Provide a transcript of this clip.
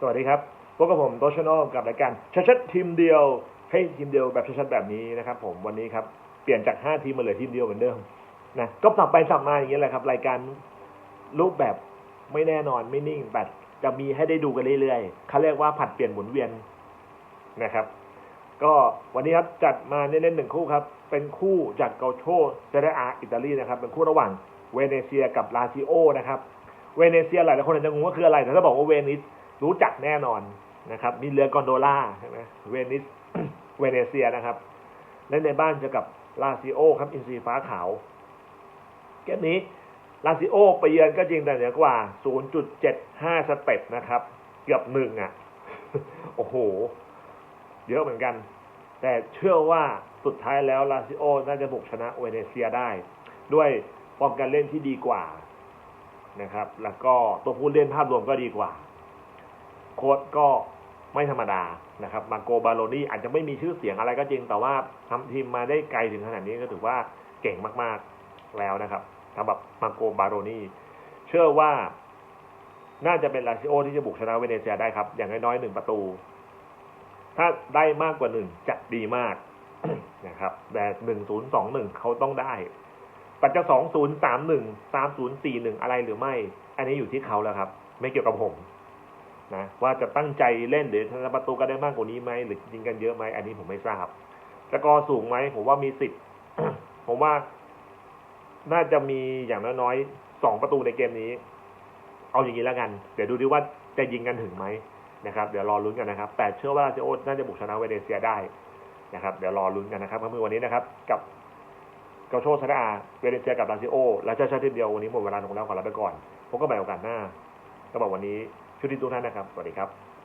สวัสดีครับพบกับผมโตชโนกับรายการชัดๆทีมเดียวให้ทีมเดียวแบบชัดๆแบบนี้นะครับผมวันนี้ครับเปลี่ยนจากห้าทีมมาเหลือทีมเดียวเหมือนเดิมนะก็สับไปสับมาอย่างนี้แหละครับ รายการรูปแบบไม่แน่นอนไม่นิ่งแต่จะมีให้ได้ดูกันเรื่อยๆเขาเรียกว่าผัดเปลี่ยนหมุนเวียนนะครับ ก็วันนี้ครับจัดมาเน้นๆหนึ่งคู่ครับ เป็นคู่จากเกาโชเซเรอาอิตาลีนะครับ เป็นคู่ระหว่างเวเนเซียกับลาซิโอนะครับ เวเนเซียหลายคนอาจจะงงว่าคืออะไรแต่ถ้าบอกว่าเวนิส รู้จักแน่นอนนะครับ มีเรือกอนโดล่าใช่ไหมเวนิสเวเนเซียนะครับเล่นในบ้านจอกับลาซิโอครับ อินซีฟ้าขาว เกมนี้ลาซิโอไปเยือนก็จริงแต่เหนือกว่า 0.75 สเต็ปนะครับ เกือบหนึ่งอะ โอ้โห เยอะเหมือนกัน แต่เชื่อว่าสุดท้ายแล้วลาซิโอน่าจะบุกชนะเวเนเซียได้ ด้วยฟอร์มการเล่นที่ดีกว่านะครับ แล้วก็ตัวผู้เล่นภาพรวมก็ดีกว่า โค้ชก็ไม่ธรรมดานะครับ มาโกบาโลนี่อาจจะไม่มีชื่อเสียงอะไรก็จริง แต่ว่าทำทีมมาได้ไกลถึงขนาดนี้ก็ถือว่าเก่งมากๆแล้วนะครับสำหรับมาโกบาโลนี่เชื่อว่าน่าจะเป็นลาซิโอที่จะบุกชนะเวเนเซียได้ครับ อย่างน้อยๆหนึ่งประตู ถ้าได้มากกว่าหนึ่งจะดีมากนะครับ แต่หนึ่งศูนย์สองหนึ่งเขาต้องได้ ปัจจะสองศูนย์สามหนึ่งสามศูนย์สี่หนึ่งอะไรหรือไม่ อันนี้อยู่ที่เขาแล้วครับ ไม่เกี่ยวกับผม นะว่าจะตั้งใจเล่นหรือทำประตูกันได้มากกว่านี้ไหมหรือยิงกันเยอะไหมอันนี้ผมไม่ทราบสกอร์สูงไหมผมว่ามีสิทธิ์ผมว่า น่าจะมีอย่างน้อยๆสองประตูในเกมนี้ เอาอย่างนี้แล้วกัน เดี๋ยวดูดิว่าจะยิงกันถึงไหมนะครับเดี๋ยวรอลุ้นกันนะครับ แต่เชื่อว่าลาซิโอน่าจะบุกชนะเวเนเซียได้นะครับ เดี๋ยวรอลุ้นกันนะครับเมื่อวันนี้นะครับ กับเกาโชซาดาเวเนเซียกับลาซิโอและเจ้าชาติเดียววันนี้หมดเวลาลงแล้วขอลาไปก่อนพบกันใหม่โอกาสหน้าก็บอกวันนี้ ชุดที่ทุกท่านนะครับ สวัสดีครับ